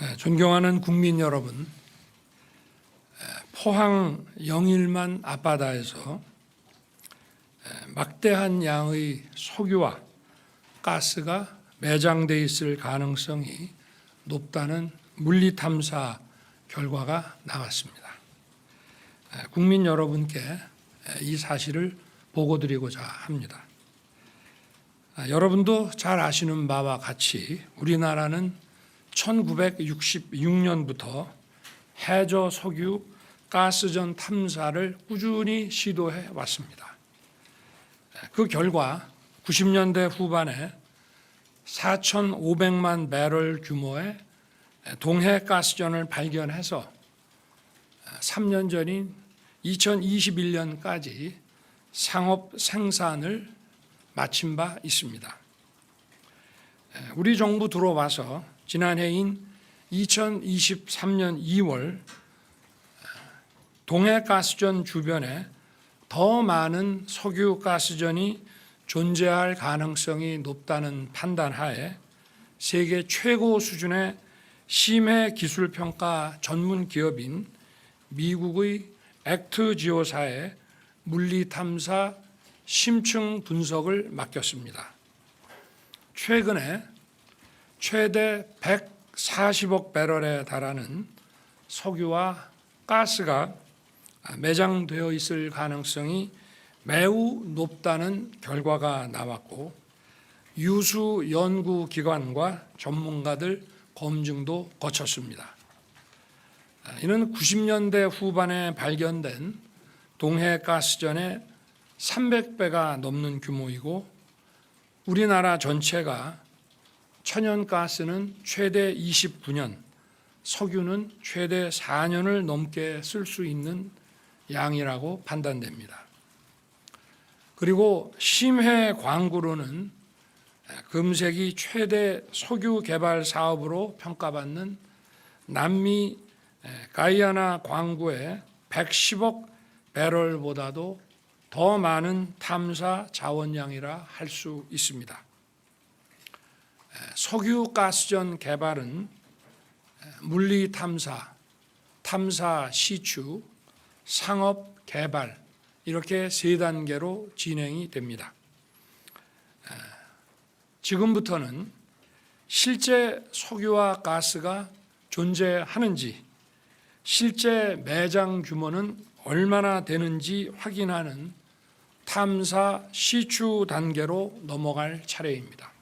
에, 존경하는 국민 여러분, 에, 포항 영일만 앞바다에서 에, 막대한 양의 석유와 가스가 매장돼 있을 가능성이 높다는 물리 탐사 결과가 나왔습니다. 에, 국민 여러분께 에, 이 사실을 보고드리고자 합니다. 아, 여러분도 잘 아시는 바와 같이 우리나라는 1966년부터 해저 석유 가스전 탐사를 꾸준히 시도해 왔습니다. 그 결과 90년대 후반에 4,500만 배럴 규모의 동해 가스전을 발견해서 3년 전인 2021년까지 상업 생산을 마친 바 있습니다. 우리 정부 들어와서 지난해인 2023년 2월 동해 가스전 주변에 더 많은 석유 가스전이 존재할 가능성이 높다는 판단하에 세계 최고 수준의 심해 기술 평가 전문 기업인 미국의 액트 지오사에 물리 탐사 심층 분석을 맡겼습니다. 최근에 최대 140억 배럴에 달하는 석유와 가스가 매장되어 있을 가능성이 매우 높다는 결과가 나왔고 유수 연구 기관과 전문가들 검증도 거쳤습니다. 이는 90년대 후반에 발견된 동해 가스전의 300배가 넘는 규모이고 우리나라 전체가 천연가스는 최대 29년, 석유는 최대 4년을 넘게 쓸 수 있는 양이라고 판단됩니다. 그리고 심해 광구로는 금색이 최대 석유 개발 사업으로 평가받는 남미 가이아나 광구의 110억 배럴보다도 더 많은 탐사 자원량이라 할 수 있습니다. 석유 가스전 개발은 물리 탐사, 탐사 시추, 상업 개발 이렇게 세 단계로 진행이 됩니다. 지금부터는 실제 석유와 가스가 존재하는지, 실제 매장 규모는 얼마나 되는지 확인하는 탐사 시추 단계로 넘어갈 차례입니다.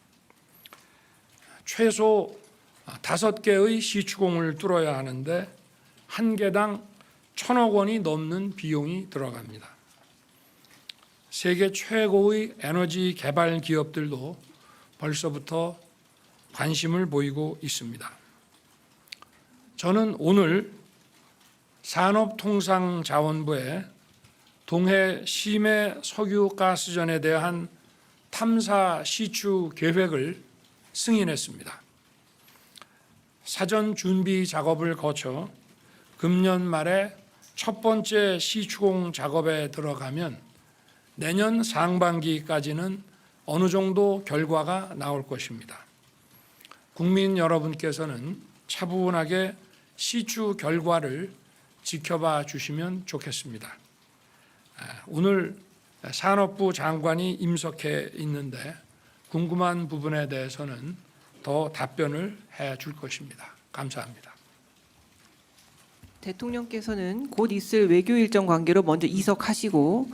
최소 다섯 개의 시추공을 뚫어야 하는데 한 개당 천억 원이 넘는 비용이 들어갑니다. 세계 최고의 에너지 개발 기업들도 벌써부터 관심을 보이고 있습니다. 저는 오늘 산업통상자원부에 동해 심해 석유 가스전에 대한 탐사 시추 계획을 승인했습니다. 사전 준비 작업을 거쳐 금년 말에 첫 번째 시추공 작업에 들어가면 내년 상반기까지는 어느 정도 결과가 나올 것입니다. 국민 여러분께서는 차분하게 시추 결과를 지켜봐 주시면 좋겠습니다. 오늘 산업부 장관이 임석해 있는데 궁금한 부분에 대해서는 더 답변을 해 줄 것입니다. 감사합니다. 대통령께서는 곧 있을 외교 일정 관계로 먼저 이석하시고